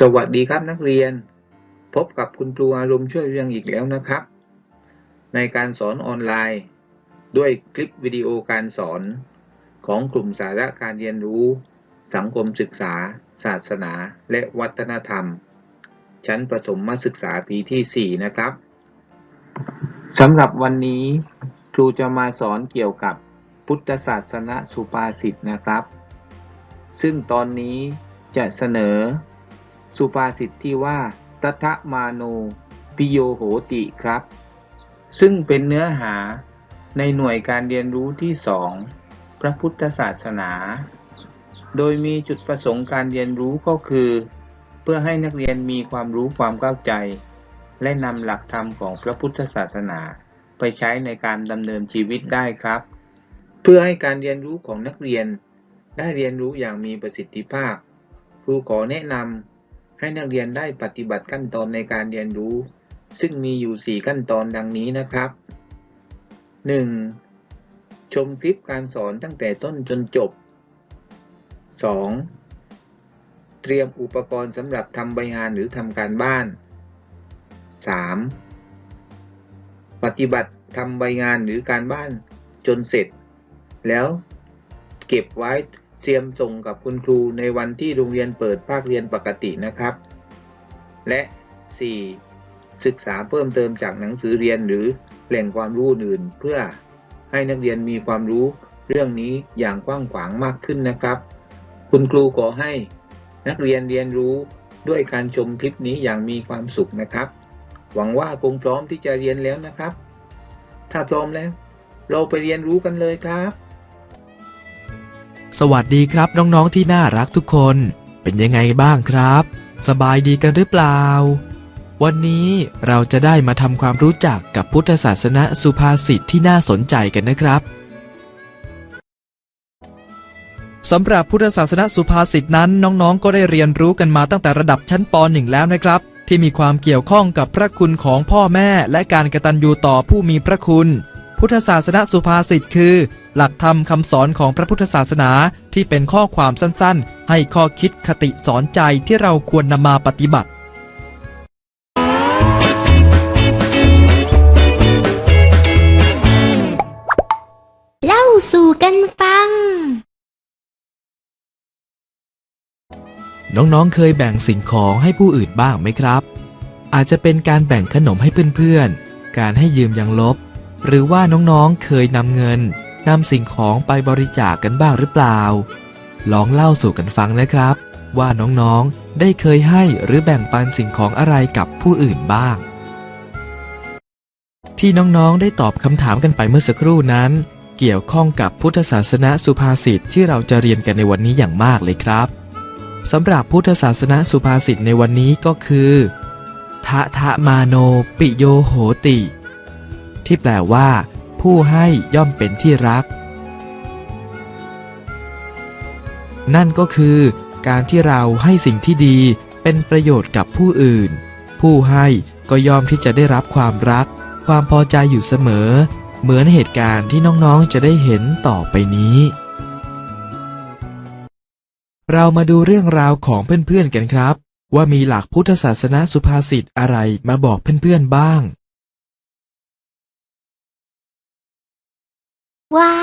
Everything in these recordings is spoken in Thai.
สวัสดีครับนักเรียน พบกับคุณครูอารมณ์ช่วยเรื่องอีกแล้วนะครับ ในการสอนออนไลน์ ด้วยคลิปวิดีโอการสอนของกลุ่มสาระการเรียนรู้ สังคมศึกษา ศาสนา และวัฒนธรรม ชั้นประถมศึกษาปีที่ 4 นะครับสำหรับวันนี้ครูจะมาสอนเกี่ยวกับพุทธศาสนสุภาษิตนะครับ ซึ่งตอนนี้จะเสนอ สุภาษิตที่ว่าตถะมาโนปิโยโหติครับ ซึ่งเป็นเนื้อหาในหน่วยการเรียนรู้ที่สองพระพุทธศาสนา โดยมีจุดประสงค์การเรียนรู้ก็คือ เพื่อให้นักเรียนมีความรู้ความเข้าใจ และนำหลักธรรมของพระพุทธศาสนา ไปใช้ในการดำเนินชีวิตได้ครับ เพื่อให้การเรียนรู้ของนักเรียน ได้เรียนรู้อย่างมีประสิทธิภาพครูขอแนะนำ ให้นักเรียนได้ปฏิบัติขั้นตอนในการเรียนรู้ ซึ่งมีอยู่ 4 ขั้นตอนดังนี้นะครับ 1. ชมคลิปการสอนตั้งแต่ต้นจนจบ 2. เตรียมอุปกรณ์สำหรับทำใบงานหรือทำการบ้าน 3. ปฏิบัติทำใบงานหรือการบ้านจนเสร็จ แล้วเก็บไว้ เตรียมส่งกับคุณครูในวันที่โรงเรียนเปิดภาคเรียนปกตินะครับ และ 4. ศึกษาเพิ่มเติมจากหนังสือเรียนหรือแหล่งความรู้อื่น เพื่อให้นักเรียนมีความรู้เรื่องนี้อย่างกว้างขวางมากขึ้นนะครับ คุณครูขอให้นักเรียนเรียนรู้ด้วยการชมคลิปนี้อย่างมีความสุขนะครับ หวังว่าคงพร้อมที่จะเรียนแล้วนะครับ ถ้าพร้อมแล้ว เราไปเรียนรู้กันเลยครับ สวัสดีครับน้องๆที่น่ารักทุกคน เป็นยังไงบ้างครับ สบายดีกันหรือเปล่า วันนี้เราจะได้มาทำความรู้จักกับพุทธศาสนาสุภาษิตที่น่าสนใจกันนะครับสำหรับพุทธศาสนาสุภาษิตนั้นน้องๆ ก็ได้เรียนรู้กันมาตั้งแต่ระดับชั้นป .1 แล้วนะครับ ที่มีความเกี่ยวข้องกับพระคุณของพ่อแม่และการกระตัญญูต่อผู้มีพระคุณ พุทธศาสนาสุภาษิตคือ หลักธรรมคำสอนของพระพุทธศาสนาที่เป็นข้อความสั้นๆ ให้ข้อคิดคติสอนใจที่เราควรนำมาปฏิบัติเล่าสู่กันฟัง น้องๆ เคยแบ่งสิ่งของให้ผู้อื่นบ้างไหมครับ อาจจะเป็นการแบ่งขนมให้เพื่อนๆ การให้ยืมยังลบ หรือว่าน้องๆเคยนำเงินนำสิ่งของไปบริจาคกกันบ้างหรือเปล่า ลองเล่าสู่กันฟังนะครับ ว่าน้องๆได้เคยให้หรือแบ่งปันสิ่งของอะไรกับผู้อื่นบ้าง ที่น้องๆได้ตอบคำถามกันไปเมื่อสักครู่นั้น เกี่ยวข้องกับพุทธศาสนาสุภาษิตที่เราจะเรียนกันในวันนี้อย่างมากเลยครับสำหรับพุทธศาสนาสุภาษิตในวันนี้ก็คือทะทะมาโน ปิโยโหติ ที่แปลว่า ผู้ให้ย่อมเป็นที่รัก นั่นก็คือ การที่เราให้สิ่งที่ดีเป็นประโยชน์กับผู้อื่น ผู้ให้ก็ยอมที่จะได้รับความรัก ความพอใจอยู่เสมอ เหมือนเหตุการณ์ที่น้องๆจะได้เห็นต่อไปนี้ เรามาดูเรื่องราวของเพื่อนๆกันครับ ว่ามีหลักพุทธศาสนาสุภาษิตอะไรมาบอกเพื่อนๆบ้าง ว้า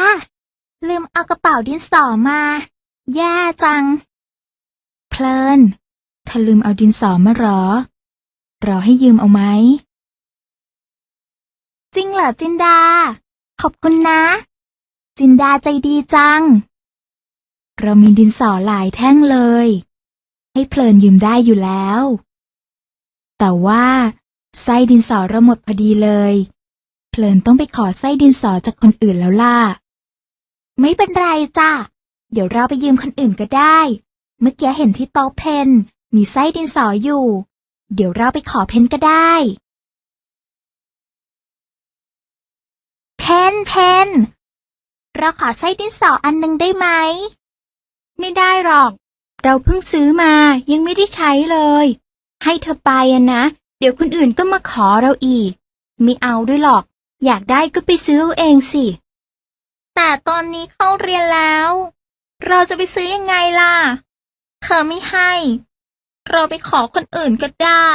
ลืมเอากระเป๋าดินสอมา แย่จัง เพลินเธอลืมเอาดินสอมาหรอ รอให้ยืมเอาไหม จริงเหรอจินดา ขอบคุณนะ จินดาใจดีจัง เรามีดินสอหลายแท่งเลย ให้เพลินยืมได้อยู่แล้ว แต่ว่าไส้ดินสอเราหมดพอดีเลย เพลินต้องไปขอไส้ดินสอจากคนอื่นแล้วล่ะ ไม่เป็นไรจ้ะ เดี๋ยวเราไปยืมคนอื่นก็ได้ เมื่อกี้เห็นที่โต๊ะเพนมีไส้ดินสออยู่ เดี๋ยวเราไปขอเพนก็ได้ เพนเพนเราขอไส้ดินสออันหนึ่งได้ไหม ไม่ได้หรอก เราเพิ่งซื้อมายังไม่ได้ใช้เลย ให้เธอไปอะนะ เดี๋ยวคนอื่นก็มาขอเราอีก ไม่เอาด้วยหรอก อยากได้ก็ไปซื้อเอาเองสิ แต่ตอนนี้เข้าเรียนแล้ว เราจะไปซื้อยังไงล่ะ เธอไม่ให้ เราไปขอคนอื่นก็ได้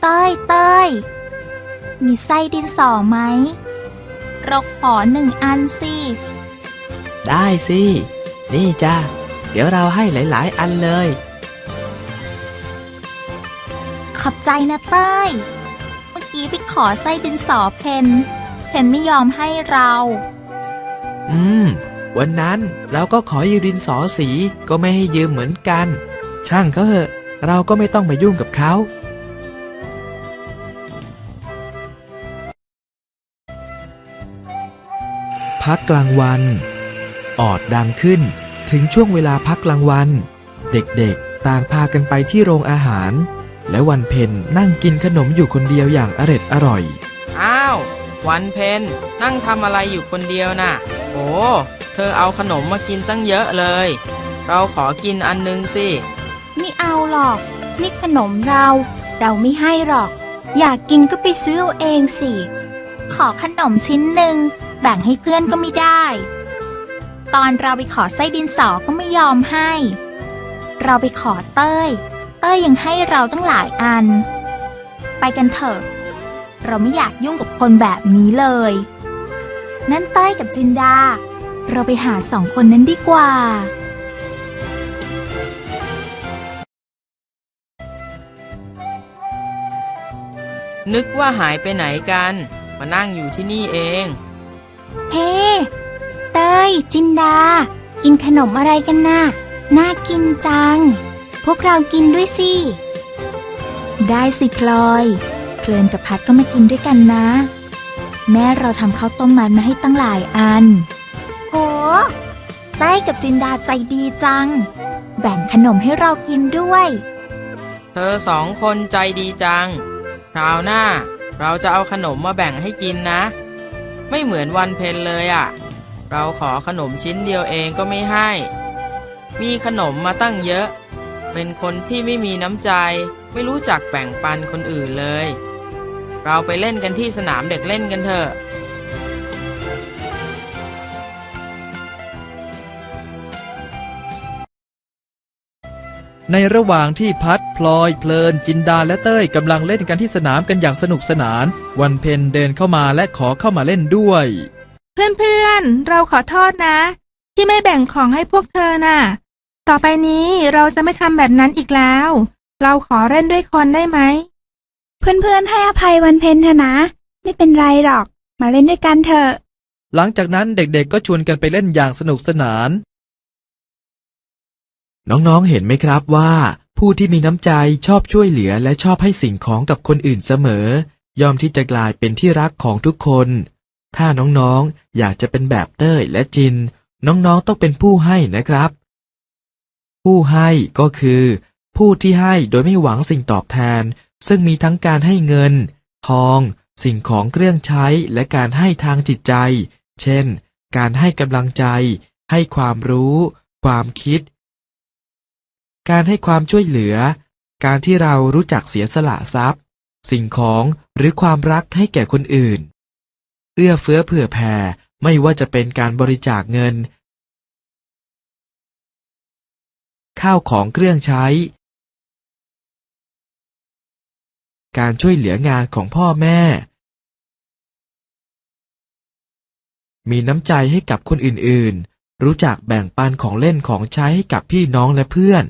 เต้ยเต้ยมีไส้ดินสอไหม เราขอหนึ่งอันสิ ได้สิ นี่จ้า เดี๋ยวเราให้หลาย ๆ อันเลย ขอบใจนะเต้ย เมื่อกี้ไปขอไส้ดินสอเพนเพนไม่ยอมให้เรา อืม วันนั้นเราก็ขอยืมดินสอสีก็ไม่ให้ยืมเหมือนกัน ช่างเขาเหอะ เราก็ไม่ต้องมายุ่งกับเขา พักกลางวัน ออดดังขึ้น ถึงช่วงเวลาพักกลางวัน เด็กๆ ต่างพากันไปที่โรงอาหาร และวันเพ็ญนั่งกินขนมอยู่คนเดียวอย่างอร็ดอร่อย อ้าว วันเพนนั่งทำอะไรอยู่คนเดียวน่ะโอ้เธอเอาขนมมากินตั้งเยอะเลย เราขอกินอันนึงสิ ไม่เอาหรอก นี่ขนมเรา เราไม่ให้หรอก อยากกินก็ไปซื้อเอาเองสิ ขอขนมชิ้นหนึ่งแบ่งให้เพื่อนก็ไม่ได้ ตอนเราไปขอไส้ดินสอก็ไม่ยอมให้ เราไปขอเต้ย เต้ยยังให้เราตั้งหลายอัน ไปกันเถอะ เราไม่อยากยุ่งกับคนแบบนี้เลย นั่นเต้ยกับจินดา เราไปหาสองคนนั้นดีกว่า นึกว่าหายไปไหนกัน มานั่งอยู่ที่นี่เอง เฮ้ เต้ย จินดา กินขนมอะไรกันน่ะ น่ากินจัง พวกเรากินด้วยสิ ได้สิพลอย เพลินกับพัดก็มากินด้วยกันนะ แม่เราทำข้าวต้มมัดมาให้ตั้งหลายอัน โหเต้ยกับจินดาใจดีจัง แบ่งขนมให้เรากินด้วย เธอสองคนใจดีจัง คราวหน้า เราจะเอาขนมมาแบ่งให้กินนะ ไม่เหมือนวันเพนเลยอะ่ะ เราขอขนมชิ้นเดียวเองก็ไม่ให้ มีขนมมาตั้งเยอะ เป็นคนที่ไม่มีน้ำใจ ไม่รู้จักแบ่งปันคนอื่นเลย เราไปเล่นกันที่สนามเด็กเล่นกันเถอะในระหว่างที่พัด พลอย เพลิน จินดาและเต้ยกำลังเล่นกันที่สนามกันอย่างสนุกสนาน วันเพ็ญเดินเข้ามาและขอเข้ามาเล่นด้วย เพื่อนๆ เราขอโทษนะ ที่ไม่แบ่งของให้พวกเธอน่ะ ต่อไปนี้เราจะไม่ทำแบบนั้นอีกแล้ว เราขอเล่นด้วยคนได้ไหม เพื่อนๆ ให้อภัยวันเพ็ญเถอะนะ ไม่เป็นไรหรอก มาเล่นด้วยกันเถอะ หลังจากนั้นเด็กๆ ก็ชวนกันไปเล่นอย่างสนุกสนาน น้องๆ เห็นไหมครับว่า ผู้ที่มีน้ำใจชอบช่วยเหลือและชอบให้สิ่งของกับคนอื่นเสมอยอมที่จะกลายเป็นที่รักของทุกคน ถ้าน้องๆ อยากจะเป็นแบบเต้ยและจิน น้องๆ ต้องเป็นผู้ให้นะครับ ผู้ให้ก็คือ ผู้ที่ให้โดยไม่หวังสิ่งตอบแทน ซึ่งมีทั้งการให้เงิน ทอง สิ่งของเครื่องใช้และการให้ทางจิตใจ เช่น การให้กำลังใจ ให้ความรู้ ความคิด การให้ความช่วยเหลือ การที่เรารู้จักเสียสละทรัพย์ สิ่งของหรือความรักให้แก่คนอื่น เอื้อเฟื้อเผื่อแผ่ ไม่ว่าจะเป็นการบริจาคเงิน ข้าวของเครื่องใช้ การช่วยเหลืองานของพ่อแม่ มีน้ำใจให้กับคนอื่นๆ รู้จักแบ่งปันของเล่นของใช้ให้กับพี่น้องและเพื่อน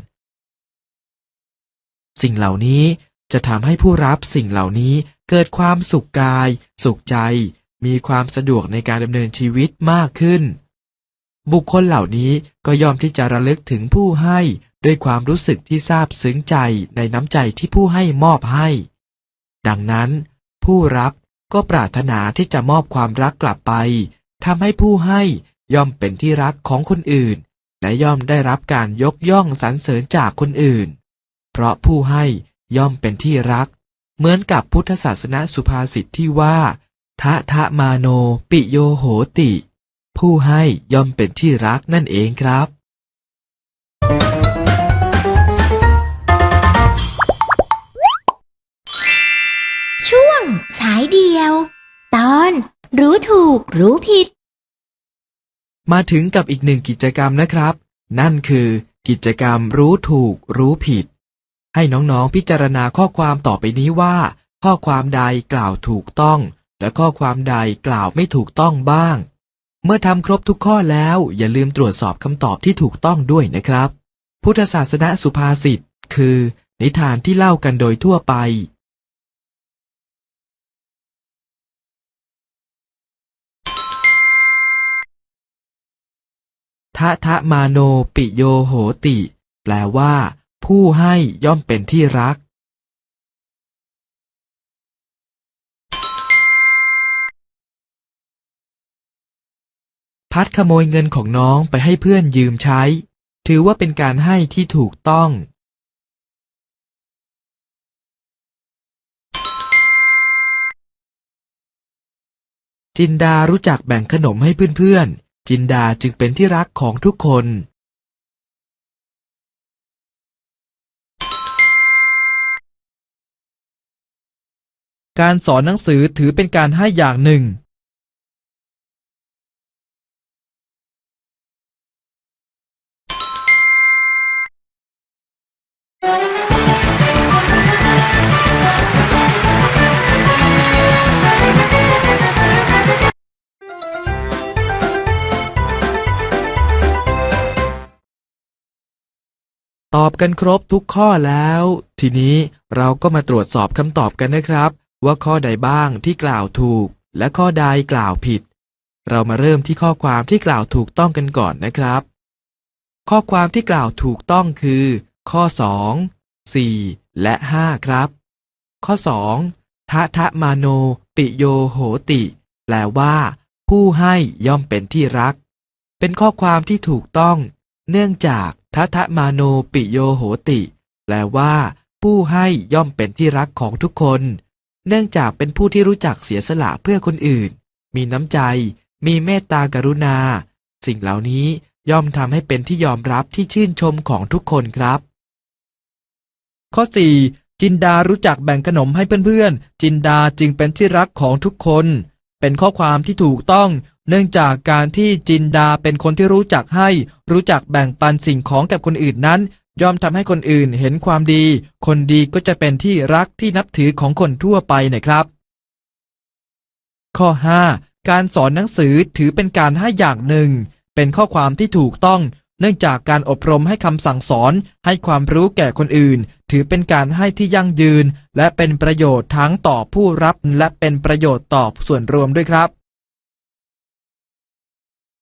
สิ่งเหล่านี้จะทำให้ผู้รับสิ่งเหล่านี้เกิดความสุขกาย สุขใจ มีความสะดวกในการดำเนินชีวิตมากขึ้น บุคคลเหล่านี้ก็ยอมที่จะระลึกถึงผู้ให้ด้วยความรู้สึกที่ซาบซึ้งใจในน้ำใจที่ผู้ให้มอบให้ ดังนั้น ผู้รับก็ปรารถนาที่จะมอบความรักกลับไปทำให้ผู้ให้ย่อมเป็นที่รักของคนอื่น และย่อมได้รับการยกย่องสรรเสริญจากคนอื่น เพราะผู้ให้ย่อมเป็นที่รัก เหมือนกับพุทธศาสนาสุภาษิตที่ว่า ทะทะมาโนปิโยโหติ ผู้ให้ย่อมเป็นที่รักนั่นเองครับ ช่วงฉายเดียว ตอนรู้ถูกรู้ผิด มาถึงกับอีกหนึ่งกิจกรรมนะครับ นั่นคือกิจกรรมรู้ถูกรู้ผิด ให้น้องๆพิจารณาข้อความต่อไปนี้ว่า ข้อความใดกล่าวถูกต้อง และข้อความใดกล่าวไม่ถูกต้องบ้าง เมื่อทำครบทุกข้อแล้วอย่าลืมตรวจสอบคำตอบที่ถูกต้องด้วยนะครับ พุทธศาสนสุภาษิตคือ นิทานที่เล่ากันโดยทั่วไป ทะทะมาโนปิโยโหติ แปลว่า ผู้ให้ย่อมเป็นที่รัก พัดขโมยเงินของน้องไปให้เพื่อนยืมใช้ ถือว่าเป็นการให้ที่ถูกต้อง จินดารู้จักแบ่งขนมให้เพื่อนๆ จินดาจึงเป็นที่รักของทุกคน การสอนหนังสือถือเป็นการให้อย่างหนึ่ง อบกันครบทุกข้อแล้ว ทีนี้เราก็มาตรวจสอบคำตอบกันนะครับ ว่าข้อใดบ้างที่กล่าวถูก และข้อใดกล่าวผิด เรามาเริ่มที่ข้อความที่กล่าวถูกต้องกันก่อนนะครับ ข้อความที่กล่าวถูกต้องคือ ข้อ 2 4 และ 5 ครับ ข้อ 2ทะทะมาโน ปิโยโหติ แปลว่า ผู้ให้ย่อมเป็นที่รัก เป็นข้อความที่ถูกต้อง เนื่องจาก ทัทมาโนปิโยโหติ แปลว่า ผู้ให้ย่อมเป็นที่รักของทุกคน เนื่องจากเป็นผู้ที่รู้จักเสียสละเพื่อคนอื่น มีน้ำใจ มีเมตตากรุณา สิ่งเหล่านี้ย่อมทำให้เป็นที่ยอมรับที่ชื่นชมของทุกคนครับ ข้อ 4 จินดารู้จักแบ่งขนมให้เพื่อนๆ จินดาจึงเป็นที่รักของทุกคน เป็นข้อความที่ถูกต้อง เนื่องจากการที่จินดาเป็นคนที่รู้จักให้ รู้จักแบ่งปันสิ่งของกับคนอื่นนั้น ย่อมทำให้คนอื่นเห็นความดี คนดีก็จะเป็นที่รักที่นับถือของคนทั่วไปนะครับ ข้อ 5 การสอนหนังสือถือเป็นการให้อย่างหนึ่ง เป็นข้อความที่ถูกต้องเนื่องจากการอบรมให้คำสั่งสอน ให้ความรู้แก่คนอื่น ถือเป็นการให้ที่ยั่งยืน และเป็นประโยชน์ทั้งต่อผู้รับและเป็นประโยชน์ต่อส่วนรวมด้วยครับ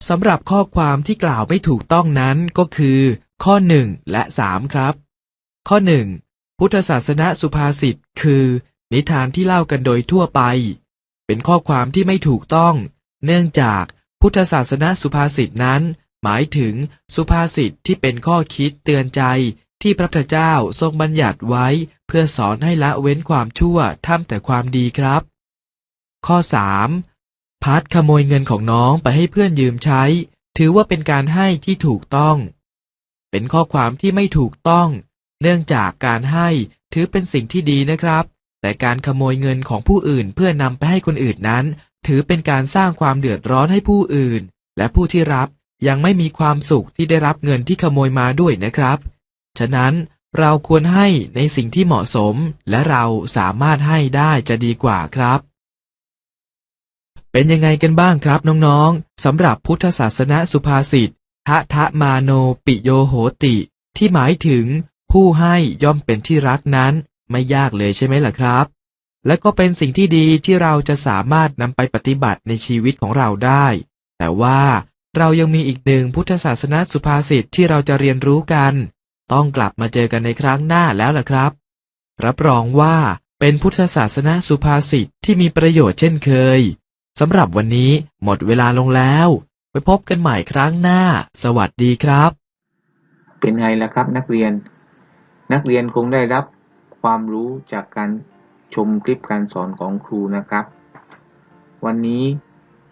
สำหรับข้อความที่กล่าวไม่ถูกต้องนั้นก็คือ ข้อ 1 และ 3 ครับ ข้อ 1 พุทธศาสนสุภาษิตคือ นิทานที่เล่ากันโดยทั่วไป เป็นข้อความที่ไม่ถูกต้อง เนื่องจากพุทธศาสนสุภาษิตนั้น หมายถึงสุภาษิตที่เป็นข้อคิดเตือนใจที่พระพุทธเจ้าทรงบัญญัติไว้ เพื่อสอนให้ละเว้นความชั่วทำแต่ความดีครับ ข้อ 3 พัดขโมยเงินของน้องไปให้เพื่อนยืมใช้ ถือว่าเป็นการให้ที่ถูกต้อง เป็นข้อความที่ไม่ถูกต้อง เนื่องจากการให้ถือเป็นสิ่งที่ดีนะครับ แต่การขโมยเงินของผู้อื่นเพื่อนำไปให้คนอื่นนั้น ถือเป็นการสร้างความเดือดร้อนให้ผู้อื่น และผู้ที่รับยังไม่มีความสุขที่ได้รับเงินที่ขโมยมาด้วยนะครับ ฉะนั้นเราควรให้ในสิ่งที่เหมาะสม และเราสามารถให้ได้จะดีกว่าครับ เป็นยังไงกันบ้างครับน้องๆสำหรับพุทธศาสนสุภาษิตทะทะมาโนปิโยโหติ ที่หมายถึง ผู้ให้ย่อมเป็นที่รักนั้น ไม่ยากเลยใช่ไหมล่ะครับ และก็เป็นสิ่งที่ดีที่เราจะสามารถนำไปปฏิบัติในชีวิตของเราได้ แต่ว่าเรายังมีอีกหนึ่งพุทธศาสนสุภาษิตที่เราจะเรียนรู้กัน ต้องกลับมาเจอกันในครั้งหน้าแล้วล่ะครับ รับรองว่าเป็นพุทธศาสนสุภาษิตที่มีประโยชน์เช่นเคย สำหรับวันนี้หมดเวลาลงแล้ว ไปพบกันใหม่ครั้งหน้า สวัสดีครับ เป็นไงล่ะครับนักเรียน นักเรียนคงได้รับความรู้จากการชมคลิปการสอนของครูนะครับ วันนี้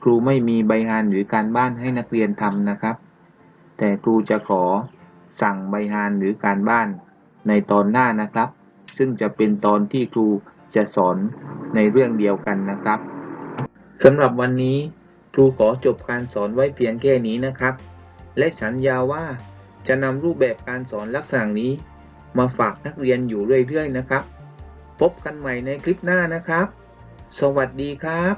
ครูไม่มีใบงานหรือการบ้านให้นักเรียนทำนะครับ แต่ครูจะขอสั่งใบงานหรือการบ้านในตอนหน้านะครับ ซึ่งจะเป็นตอนที่ครูจะสอนในเรื่องเดียวกันนะครับ สำหรับวันนี้ครูขอจบการสอนไว้เพียงแค่นี้นะครับ และสัญญาว่าจะนำรูปแบบการสอนลักษณะนี้ มาฝากนักเรียนอยู่เรื่อยๆนะครับ พบกันใหม่ในคลิปหน้านะครับ สวัสดีครับ